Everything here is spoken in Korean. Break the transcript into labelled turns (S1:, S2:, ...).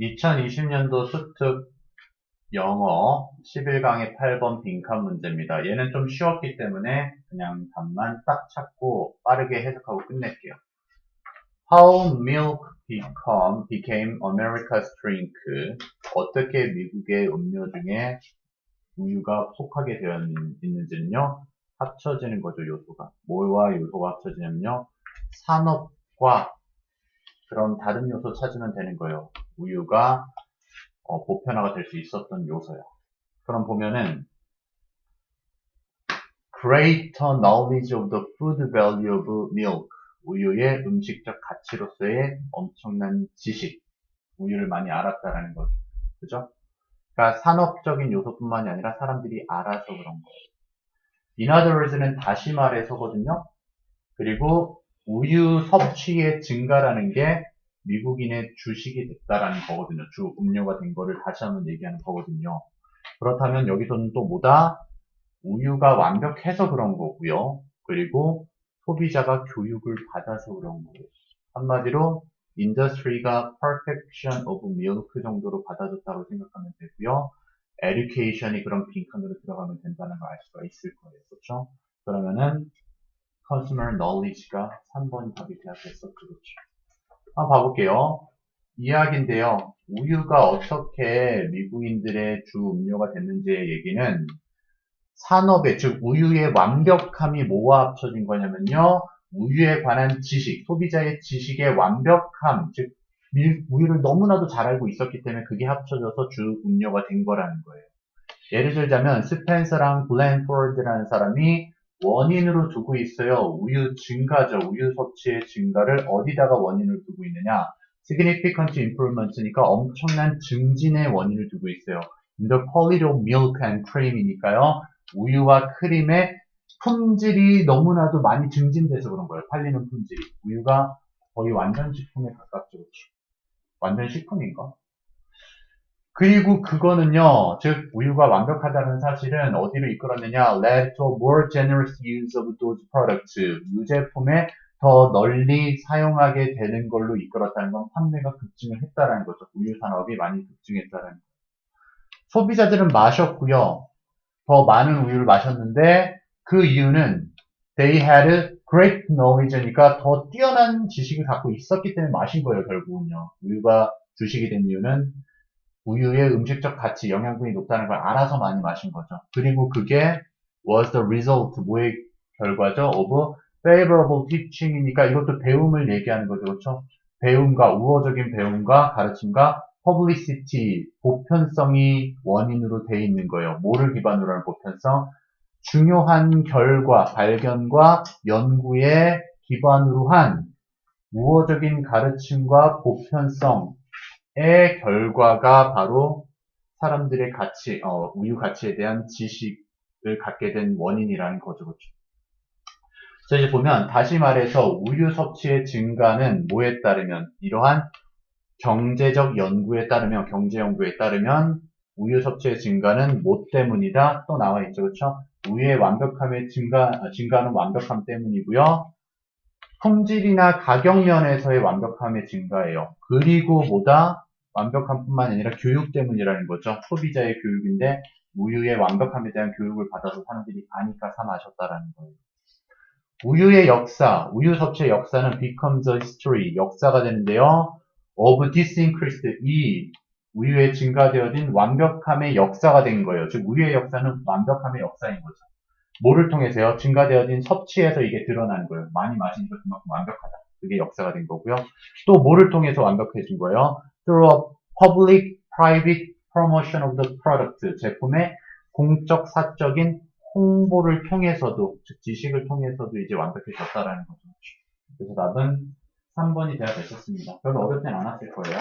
S1: 2020년도 수특 영어 11강의 8번 빈칸 문제입니다. 얘는 좀 쉬웠기 때문에 그냥 답만 딱 찾고 빠르게 해석하고 끝낼게요. How milk become, became America's drink. 어떻게 미국의 음료 중에 우유가 속하게 되어 있는지는요. 합쳐지는 거죠, 요소가. 뭐와 요소가 합쳐지냐면요. 산업과 그런 다른 요소 찾으면 되는 거예요. 우유가 어, 보편화가 될 수 있었던 요소야. 그럼 보면은 greater knowledge of the food value of milk 우유의 음식적 가치로서의 엄청난 지식 우유를 많이 알았다라는 거죠. 그죠? 그러니까 산업적인 요소뿐만이 아니라 사람들이 알아서 그런 거예요. In other words는 다시 말해서거든요. 그리고 우유 섭취의 증가라는 게 미국인의 주식이 됐다라는 거거든요. 주 음료가 된 거를 다시 한번 얘기하는 거거든요. 그렇다면 여기서는 또 뭐다? 우유가 완벽해서 그런 거고요. 그리고 소비자가 교육을 받아서 그런 거예요. 한마디로 인더스트리가 perfection of milk 정도로 받아줬다고 생각하면 되고요. education이 그런 빈칸으로 들어가면 된다는 걸 알 수가 있을 거예요. 그렇죠? 그러면은 consumer knowledge가 3번이 답이 돼야겠어. 그렇죠. 한번 봐볼게요. 이야기인데요. 우유가 어떻게 미국인들의 주 음료가 됐는지의 얘기는 산업의, 즉 우유의 완벽함이 뭐와 합쳐진 거냐면요. 우유에 관한 지식, 소비자의 지식의 완벽함, 즉 우유를 너무나도 잘 알고 있었기 때문에 그게 합쳐져서 주 음료가 된 거라는 거예요. 예를 들자면 스펜서랑 블랜포드라는 사람이 원인으로 두고 있어요. 우유 증가죠. 우유 섭취의 증가를 어디다가 원인을 두고 있느냐? significant improvement니까 엄청난 증진의 원인을 두고 있어요. in the quality of milk and cream이니까요. 우유와 크림의 품질이 너무나도 많이 증진돼서 그런 거예요. 팔리는 품질이. 우유가 거의 완전 식품에 가깝죠. 그렇죠? 완전 식품인가? 그리고 그거는요, 즉 우유가 완벽하다는 사실은 어디로 이끌었느냐? led to more generous use of those products. 유제품에 더 널리 사용하게 되는 걸로 이끌었다는 건 판매가 급증을 했다라는 거죠. 우유 산업이 많이 급증했다라는 거죠. 소비자들은 마셨고요. 더 많은 우유를 마셨는데 그 이유는 they had great knowledge니까 더 뛰어난 지식을 갖고 있었기 때문에 마신 거예요, 결국은요. 우유가 주식이 된 이유는 우유의 음식적 가치, 영양분이 높다는 걸 알아서 많이 마신 거죠. 그리고 그게 was the result, 뭐의 결과죠? of favorable teaching이니까 이것도 배움을 얘기하는 거죠. 그렇죠? 배움과 우호적인 배움과 가르침과 publicity, 보편성이 원인으로 돼 있는 거예요. 뭐를 기반으로 하는 보편성? 중요한 결과, 발견과 연구에 기반으로 한 우호적인 가르침과 보편성 의 결과가 바로 사람들의 가치, 어, 우유 가치에 대한 지식을 갖게 된 원인이라는 거죠. 그렇죠? 자, 이제 보면, 다시 말해서 우유 섭취의 증가는 뭐에 따르면, 이러한 경제적 연구에 따르면, 경제 연구에 따르면, 우유 섭취의 증가는 뭐 때문이다? 또 나와 있죠. 그렇죠? 우유의 완벽함의 증가, 증가는 완벽함 때문이고요. 품질이나 가격 면에서의 완벽함의 증가예요. 그리고 뭐다? 완벽함 뿐만 아니라 교육 때문이라는 거죠. 소비자의 교육인데 우유의 완벽함에 대한 교육을 받아서 사람들이 아니까 사 마셨다라는 거예요. 우유의 역사, 우유 섭취의 역사는 becomes a history, 역사가 되는데요. of disincreased, 이 우유에 증가되어진 완벽함의 역사가 된 거예요. 즉 우유의 역사는 완벽함의 역사인 거죠. 뭐를 통해서요? 증가되어진 섭취에서 이게 드러나는 거예요. 많이 마시니까 그만큼 완벽하다. 그게 역사가 된 거고요. 또 뭐를 통해서 완벽해진 거예요? Through a public, private promotion of the product. 제품의 공적, 사적인 홍보를 통해서도, 즉 지식을 통해서도 이제 완벽해졌다라는 거죠. 그래서 답은 3번이 돼야 됐었습니다. 별로 어렵진 않았을 거예요.